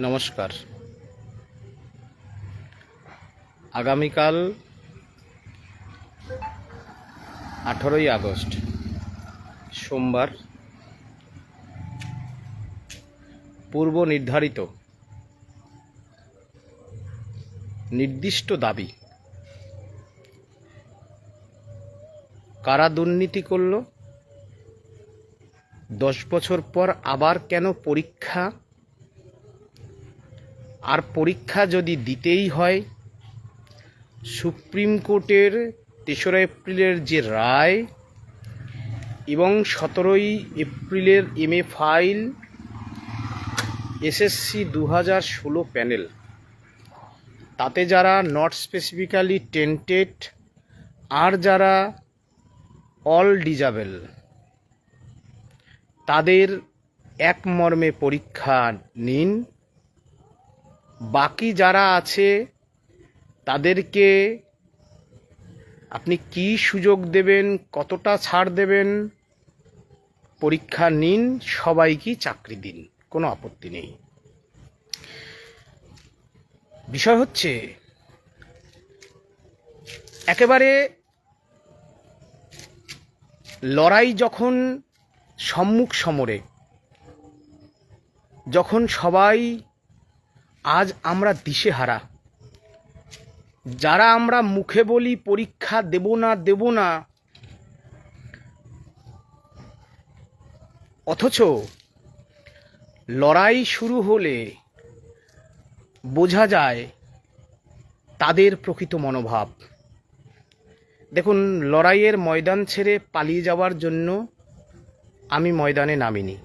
নমস্কার। আগামীকাল আঠেরোই আগস্ট, সোমবার, পূর্ব নির্ধারিত নির্দিষ্ট দাবি। কারা দুর্নীতি করল? দশ বছর পর আবার কেন পরীক্ষা আর পরীক্ষা যদি দিতেই হয়, সুপ্রিম কোর্টের তেসরা এপ্রিলের যে রায় এবং সতেরোই এপ্রিলের এম এ ফাইল, এসএসসি দু হাজার ষোলো প্যানেল। তাতে যারা নট স্পেসিফিক্যালি টেন্টেড আর যারা অল ডিজাবেল তাদের এক মর্মে পরীক্ষা নিন। বাকি যারা আছে, তাদেরকে আপনি কি সুযোগ দেবেন, কতটা ছাড় দেবেন, পরীক্ষা নিন সবাইকে চাকরি দিন, কোনো আপত্তি নেই। বিষয় হচ্ছে, একেবারে লড়াই যখন সম্মুখ সমরে, যখন সবাই আজ আমরা দিশেহারা। যারা আমরা মুখে বলি, পরীক্ষা দেব না দেব না, অথচ লড়াই শুরু হলে বোঝা যায় তাদের প্রকৃত মনোভাব। দেখুন, লড়াইয়ের ময়দান ছেড়ে পালিয়ে যাওয়ার জন্য আমি ময়দানে নামিনি।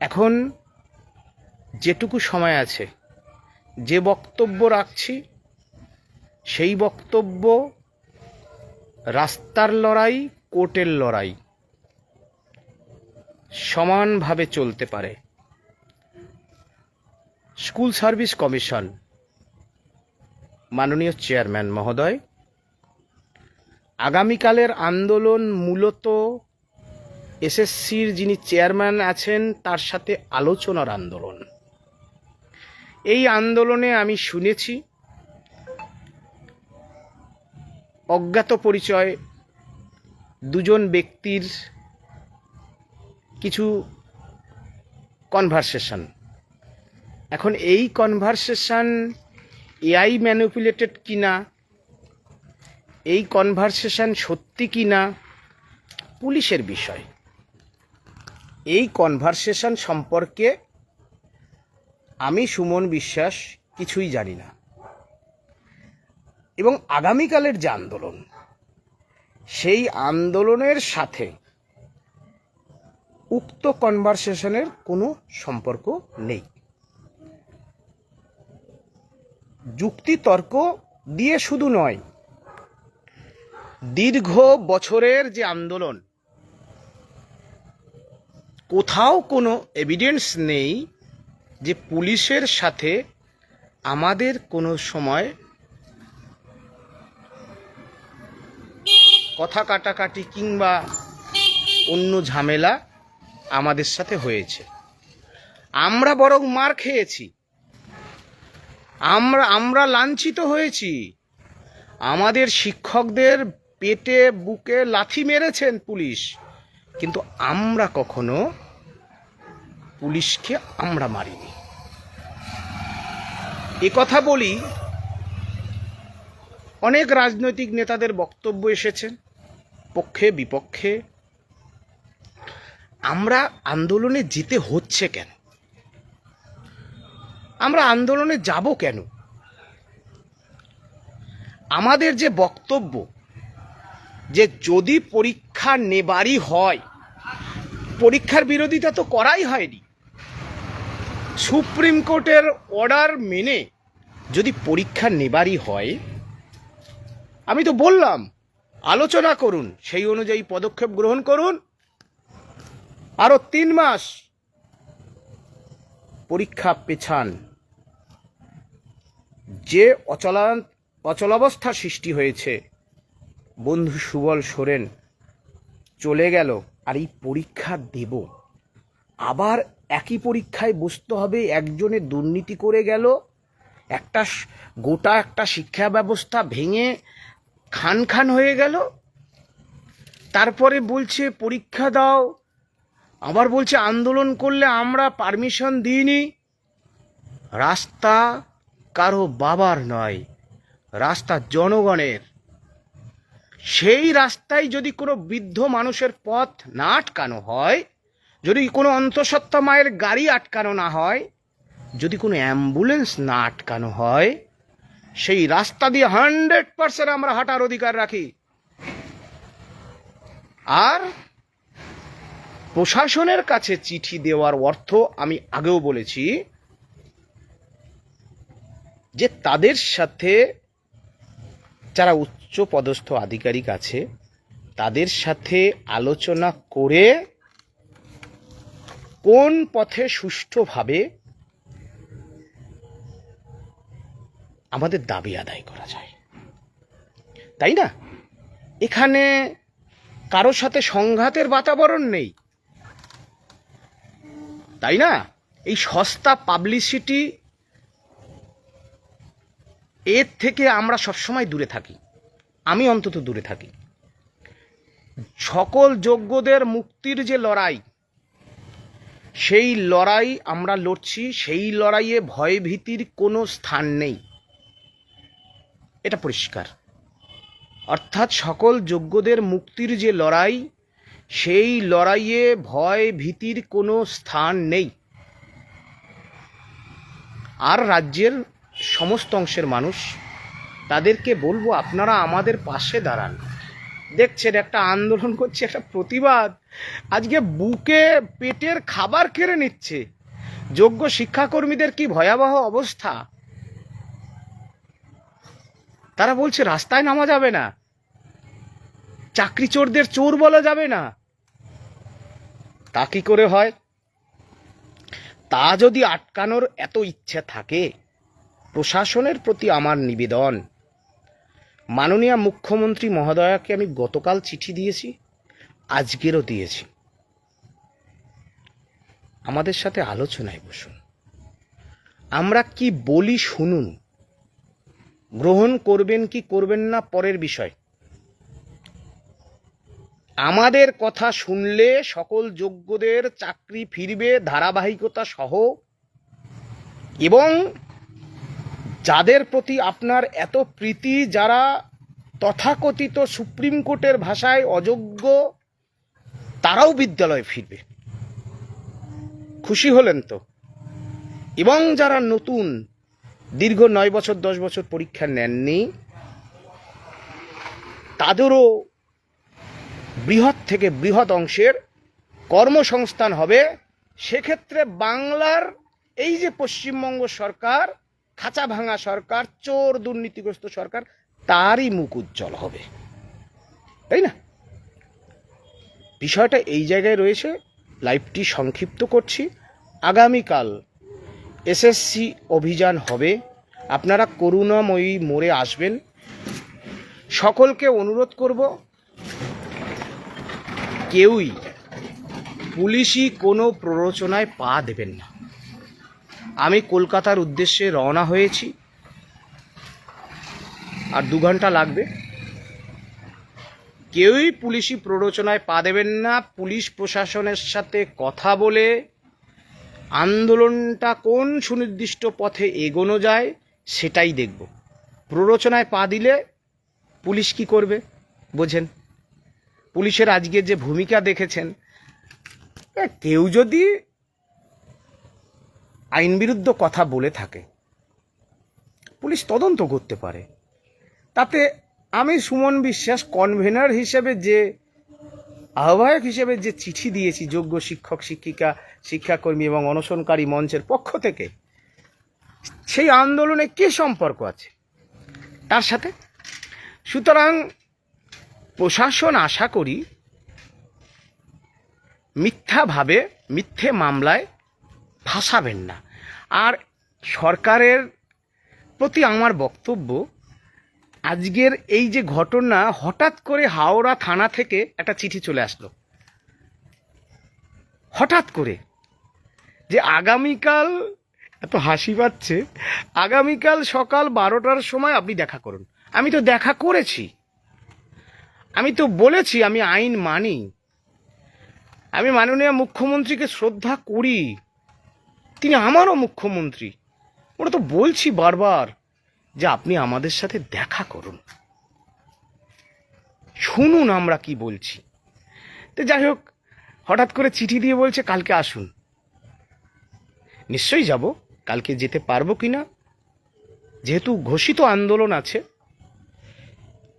এখন যেটুকু সময় আছে, যে বক্তব্য রাখছি, সেই বক্তব্য রাস্তার লড়াই, কোর্টের লড়াই সমানভাবে চলতে পারে। স্কুল সার্ভিস কমিশন, মাননীয় চেয়ারম্যান মহোদয়, আগামীকালের আন্দোলন মূলত এসএসসির যিনি চেয়ারম্যান আছেন, তার সাথে আলোচনার আন্দোলন। এই আন্দোলনে আমি শুনেছি অজ্ঞাত পরিচয় দুজন ব্যক্তির কিছু কনভারসেশন এখন এই কনভারসেশন এআই ম্যানিপুলেটেড কিনা, এই কনভারসেশন সত্যি কি না পুলিশের বিষয়। এই কনভারসেশন সম্পর্কে আমি সুমন বিশ্বাস কিছুই জানি না। এবং আগামীকালের যে আন্দোলন, সেই আন্দোলনের সাথে উক্ত কনভারসেশনের কোনো সম্পর্ক নেই। যুক্তি তর্ক দিয়ে শুধু নয়, দীর্ঘ বছরের যে আন্দোলন, কোথাও কোনো এভিডেন্স নেই যে পুলিশের সাথে আমাদের কোনো সময় কথা কাটাকাটি কিংবা অন্য ঝামেলা আমাদের সাথে হয়েছে। আমরা বরং মার খেয়েছি। আমরা আমরা লাঞ্ছিত হয়েছি। আমাদের শিক্ষকদের পেটে, বুকে লাথি মেরেছেন পুলিশ। কিন্তু আমরা কখনো পুলিশকে আমরা মারিনি। এ কথা বলি অনেক রাজনৈতিক নেতাদের বক্তব্য এসেছে, পক্ষে, বিপক্ষে। আমরা আন্দোলনে যেতে হচ্ছে কেন? আমরা আন্দোলনে যাব কেন? আমাদের যে বক্তব্য যে যদি পরীক্ষা নেবারই হয়, পরীক্ষার বিরোধিতা তো করাই হয়নি। সুপ্রিম কোর্টের অর্ডার মেনে যদি পরীক্ষা নেবারই হয়, আমি তো বললাম, আলোচনা করুন, সেই অনুযায়ী পদক্ষেপ গ্রহণ করুন। আরও তিন মাস পরীক্ষা পেছান। যে অচলা অচলাবস্থা সৃষ্টি হয়েছে, বন্ধু সুবল সোরেন চলে গেল, আর এই পরীক্ষা দেব। আবার একই পরীক্ষায় বসতে হবে, একজনে দুর্নীতি করে গেল, একটা গোটা একটা শিক্ষা ব্যবস্থা ভেঙে খান খান হয়ে গেল। তারপরে বলছে, পরীক্ষা দাও। আবার বলছে, আন্দোলন করলে আমরা পারমিশন দিইনি। রাস্তা কারও বাবার নয়, রাস্তা জনগণের। সেই রাস্তায় যদি কোনো বৃদ্ধ মানুষের পথ না আটকানো হয় যদি কোনো অন্তঃসত্ত্বা মায়ের গাড়ি আটকানো না হয়, যদি কোনো অ্যাম্বুলেন্স না আটকানো হয়, সেই রাস্তা দিয়ে হান্ড্রেড পার্সেন্ট আমরা হাঁটার অধিকার রাখি। আর প্রশাসনের কাছে চিঠি দেওয়ার অর্থ আমি আগেও বলেছি যে তাদের সাথে যারা উচ্চ পদস্থ আধিকারিক আছে, তাদের সাথে আলোচনা করে কোন পথে সুষ্ঠুভাবে আমাদের দাবি আদায় করা যায়? তাই না? এখানে কারোর সাথে সংঘাতের বাতাবরণ নেই। তাই না? এই সস্তা পাবলিসিটি এর থেকে আমরা সবসময় দূরে থাকি। আমি অন্তত দূরে থাকি। সকল যোগ্যদের মুক্তির যে লড়াই সেই লড়াই আমরা লড়ছি, সেই লড়াইয়ে ভয় ভীতির কোনো স্থান নেই। এটা পরিষ্কার। অর্থাৎ সকল যোগ্যদের মুক্তির যে লড়াই, সেই লড়াইয়ে ভয় ভীতির কোনো স্থান নেই। আর রাজ্যের সমস্ত অংশের মানুষ, তাদেরকে বলব আপনারা আমাদের পাশে দাঁড়ান। দেখছেন, একটা আন্দোলন করছে, একটা প্রতিবাদ। আজকে বুকে পেটের খাবার কেড়ে নিচ্ছে। যোগ্য শিক্ষাকর্মীদের কি ভয়াবহ অবস্থা? তারা বলছে, রাস্তায় নামা যাবে না। চাকরি চোরদের চোর বলা যাবে না। তা কি করে হয়? তা যদি আটকানোর এত ইচ্ছে থাকে, প্রশাসনের প্রতি আমার নিবেদন। মাননীয় মুখ্যমন্ত্রী মহোদয়াকে আমি গতকাল চিঠি দিয়েছি, আজকেরও দিয়েছি। আমাদের সাথে আলোচনায় বসুন। আমরা কি বলি শুনুন। গ্রহণ করবেন কি করবেন না পরের বিষয়। আমাদের কথা শুনলে সকল যোগ্যদের চাকরি ফিরবে, ধারাবাহিকতা সহ। এবং যাদের প্রতি আপনার এত প্রীতি, যারা তথাকথিত সুপ্রিম কোর্টের ভাষায় অযোগ্য, তারাও বিদ্যালয়ে ফিরবে। খুশি হলেন তো? এবং যারা নতুন, দীর্ঘ নয় বছর, দশ বছর পরীক্ষা নেননি, তাদেরও বৃহৎ থেকে বৃহৎ অংশের কর্মসংস্থান হবে। সেক্ষেত্রে বাংলার এই যে পশ্চিমবঙ্গ সরকার খাঁচা ভাঙা সরকার, চোর দুর্নীতিগ্রস্ত সরকার, তারই মুখ উজ্জ্বল হবে। তাই না? বিষয়টা এই জায়গায় রয়েছে, লাইভটি সংক্ষিপ্ত করছি। আগামীকাল এসএসসি অভিযান হবে। আপনারা করুণাময়ী মোড়ে আসবেন। সকলকে অনুরোধ করব, কেউই পুলিশি কোনো প্ররোচনায় পা দেবেন না। আমি কলকাতার উদ্দেশ্যে রওনা হয়েছি। আর দু ঘণ্টা লাগবে। কেউই পুলিশি প্ররোচনায় পা দেবেন না। পুলিশ প্রশাসনের সাথে কথা বলে আন্দোলনটা কোন সুনির্দিষ্ট পথে এগোনো যায় সেটাই দেখব। প্ররোচনায় পা দিলে পুলিশ কি করবে? বোঝেন। পুলিশের আজকে যে ভূমিকা দেখেছেন কেউ যদি আইন বিরুদ্ধ কথা বলে থাকে। পুলিশ তদন্ত করতে পারে। তাতে আমি সুমন বিশ্বাস কনভেনার হিসেবে যে, আহ্বায়ক হিসেবে যে চিঠি দিয়েছি যোগ্য শিক্ষক, শিক্ষিকা, শিক্ষাকর্মী এবং অনশনকারী মঞ্চের পক্ষ থেকে, সেই আন্দোলনে কে সম্পর্ক আছে? তার সাথে, সুতরাং প্রশাসন আশা করি মিথ্যাভাবে, মিথ্যে মামলায় ফাঁসাবেন না। আর সরকারের প্রতি আমার বক্তব্য, আজকের এই যে ঘটনা, হঠাৎ করে হাওড়া থানা থেকে একটা চিঠি চলে আসলো। হঠাৎ করে যে আগামীকাল, এত হাসি পাচ্ছে, আগামীকাল সকাল বারোটার সময় আপনি দেখা করুন। আমি তো দেখা করেছি। আমি তো বলেছি, আমি আইন মানি। আমি মাননীয় মুখ্যমন্ত্রীকে শ্রদ্ধা করি। তিনি আমারও মুখ্যমন্ত্রী। ওরা তো বলছি বারবার যে আপনি আমাদের সাথে দেখা করুন। শুনুন আমরা কি বলছি। তো যাই হোক, হঠাৎ করে চিঠি দিয়ে বলছে, কালকে আসুন। নিশ্চয়ই যাব। কালকে যেতে পারব কি না? যেহেতু ঘোষিত আন্দোলন আছে,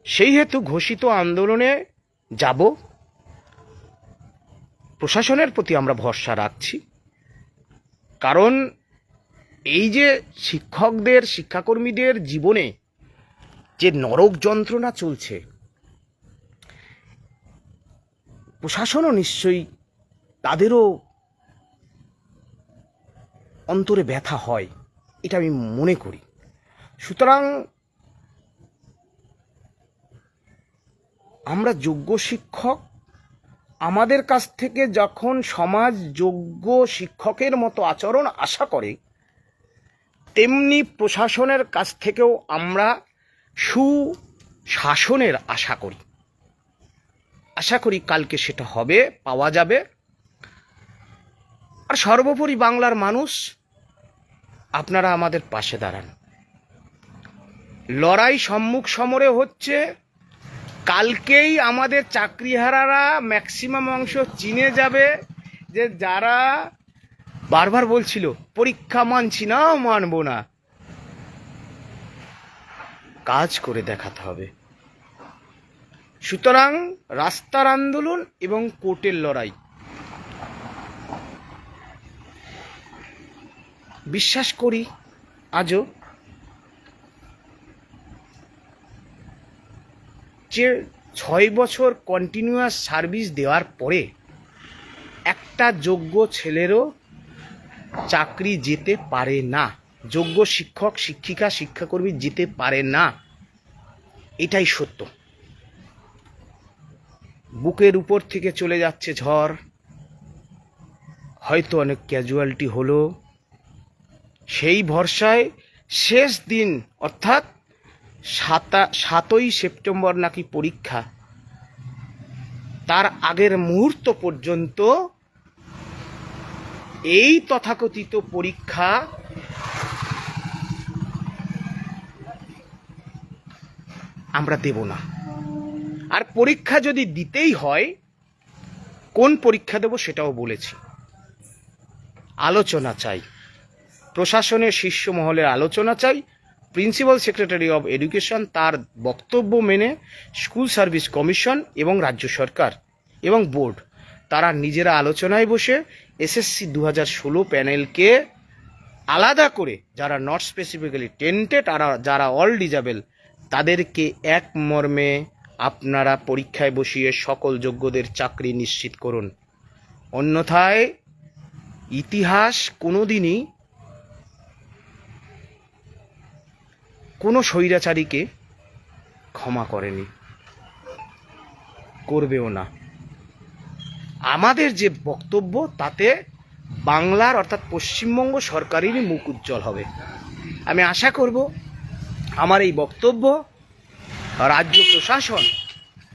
সেই হেতু ঘোষিত আন্দোলনে যাব। প্রশাসনের প্রতি আমরা ভরসা রাখছি। কারণ এই যে শিক্ষকদের, শিক্ষাকর্মীদের জীবনে যে নরক যন্ত্রণা চলছে, প্রশাসনও নিশ্চয়ই তাদেরও অন্তরে ব্যথা হয়, এটা আমি মনে করি। সুতরাং আমরা যোগ্য শিক্ষক আমাদের কাছ থেকে যখন সমাজ যোগ্য শিক্ষকের মতো আচরণ আশা করে, তেমনি প্রশাসনের কাছ থেকেও আমরা সুশাসনের আশা করি। আশা করি কালকে সেটা হবে, পাওয়া যাবে। আর সর্বোপরি বাংলার মানুষ, আপনারা আমাদের পাশে দাঁড়ান। লড়াই সম্মুখ সমরে হচ্ছে কালকেই আমাদের চাকরিহারারা ম্যাক্সিমাম অংশ চিনে যাবে, যে যারা বারবার বলছিল, পরীক্ষা মানছি না, মানব না। কাজ করে দেখাতে হবে। সুতরাং রাস্তার আন্দোলন এবং কোর্টের লড়াই। বিশ্বাস করি, আজও যে ছয় বছর কন্টিনিউয়াস সার্ভিস দেওয়ার পরে একটা যোগ্য ছেলেরও চাকরি যেতে পারে না, যোগ্য শিক্ষক, শিক্ষিকা, শিক্ষাকর্মী যেতে পারে না, এটাই সত্য। বুকের উপর থেকে চলে যাচ্ছে ঝড়। হয়তো অনেক ক্যাজুয়ালিটি হলো। সেই ভরসায় শেষ দিন, অর্থাৎ সাতা সাতই সেপ্টেম্বর নাকি পরীক্ষা? তার আগের মুহূর্ত পর্যন্ত এই তথাকথিত পরীক্ষা আমরা দেব না। আর পরীক্ষা যদি দিতেই হয়, কোন পরীক্ষা দেব সেটাও বলেছি। আলোচনা চাই। প্রশাসনের শীর্ষ মহলের আলোচনা চাই। প্রিন্সিপাল সেক্রেটারি অব এডুকেশন তার বক্তব্য মেনে স্কুল সার্ভিস কমিশন এবং রাজ্য সরকার এবং বোর্ড। তারা নিজেরা আলোচনায় বসে এসএসসি দু হাজার ষোলো প্যানেলকে আলাদা করে, যারা নট স্পেসিফিক্যালি টেন্টেড আর, যারা অল ডিজাবেল তাদেরকে এক মর্মে আপনারা পরীক্ষায় বসিয়ে সকল যোগ্যদের চাকরি নিশ্চিত করুন। অন্যথায় ইতিহাস কোনোদিনই কোনো স্বৈরাচারীকে ক্ষমা করেনি। করবেও না। আমাদের যে বক্তব্য, তাতে বাংলার অর্থাৎ পশ্চিমবঙ্গ সরকারেরই মুখ উজ্জ্বল হবে। আমি আশা করব, আমার এই বক্তব্য রাজ্য প্রশাসন